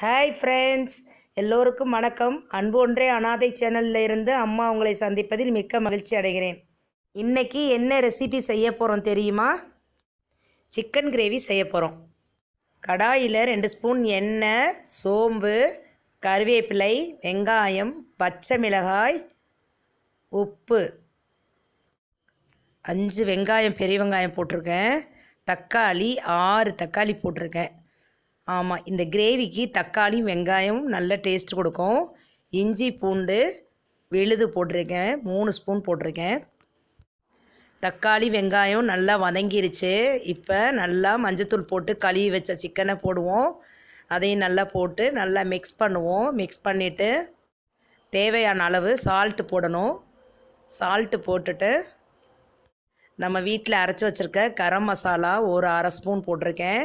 Hi friends எல்லோருக்கும் வணக்கம். அன்பு ஒன்றே அனாதை சேனலில் இருந்து அம்மா உங்களை சந்திப்பதில் மிக்க மகிழ்ச்சி அடைகிறேன். இன்றைக்கி என்ன ரெசிபி செய்ய போகிறோம் தெரியுமா? சிக்கன் கிரேவி செய்ய போகிறோம் கடாயில் ரெண்டு ஸ்பூன் எண்ணெய் சோம்பு கருவேப்பிலை வெங்காயம் பச்சை மிளகாய் உப்பு. அஞ்சு வெங்காயம் பெரிய வெங்காயம் போட்டிருக்கேன். தக்காளி ஆறு தக்காளி போட்டிருக்கேன். ஆமாம் இந்த கிரேவிக்கு தக்காளி வெங்காயம் நல்ல டேஸ்ட் கொடுக்கும். இஞ்சி பூண்டு விழுது போட்டிருக்கேன். மூணு ஸ்பூன் போட்டிருக்கேன். தக்காளி வெங்காயம் நல்லா வதங்கிருச்சு. இப்போ நல்லா மஞ்சத்தூள் போட்டு கழுவி வச்ச சிக்கனை போடுவோம். அதையும் நல்லா போட்டு நல்லா மிக்ஸ் பண்ணுவோம். மிக்ஸ் பண்ணிவிட்டு தேவையான அளவு சால்ட்டு போடணும். சால்ட்டு போட்டுட்டு நம்ம வீட்டில் அரைச்சி வச்சுருக்க கரம் மசாலா ஒரு அரை ஸ்பூன் போட்டிருக்கேன்.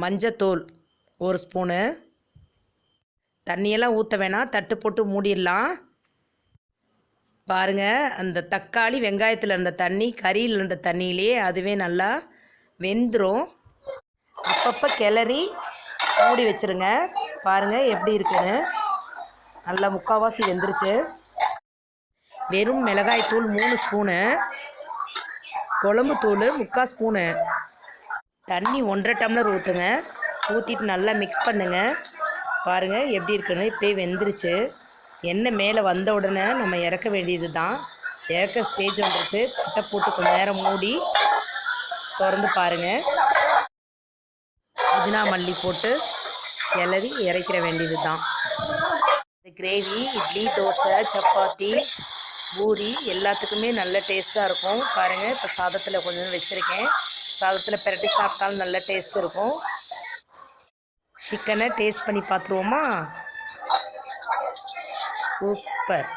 மஞ்சத்தூள் ஒரு ஸ்பூனு. தண்ணியெல்லாம் ஊற்ற வேணாம். தட்டு போட்டு மூடிடலாம். பாருங்கள் அந்த தக்காளி வெங்காயத்தில் இருந்த தண்ணி கறியில் இருந்த தண்ணியிலே அதுவே நல்லா வெந்துடும் அப்பப்போ கிளறி மூடி வச்சுருங்க. பாருங்கள் எப்படி இருக்குன்னு. நல்லா முக்கால்வாசி வெந்துருச்சு. வெறும் மிளகாய் தூள் மூணு ஸ்பூனு. குழம்பு தூள் முக்கால் ஸ்பூனு. தண்ணி ஒன்றரை டம்ளர் ஊற்றுங்க ஊற்றிட்டு நல்லா மிக்ஸ் பண்ணுங்கள் பாருங்கள் எப்படி இருக்குன்னு இப்போயே வெந்துருச்சு. எண்ணெய் மேலே வந்த உடனே நம்ம இறக்க வேண்டியது தான் இறக்க ஸ்டேஜ் வந்துருச்சு. பட்டை போட்டு கொஞ்ச நேரம் மூடி திறந்து பாருங்கள் புதினா மல்லி போட்டு கிளறி இறக்கிற வேண்டியது தான் இந்த கிரேவி இட்லி தோசை சப்பாத்தி பூரி எல்லாத்துக்குமே நல்ல டேஸ்ட்டாக இருக்கும். பாருங்கள் இப்போ சாதத்தில் கொஞ்சம் வச்சுருக்கேன். சாதத்தில் பிரட்டி சாப்பிட்டாலும் நல்ல டேஸ்ட் இருக்கும். சிக்கனை டேஸ்ட் பண்ணி பார்த்துருவோமா? சூப்பர்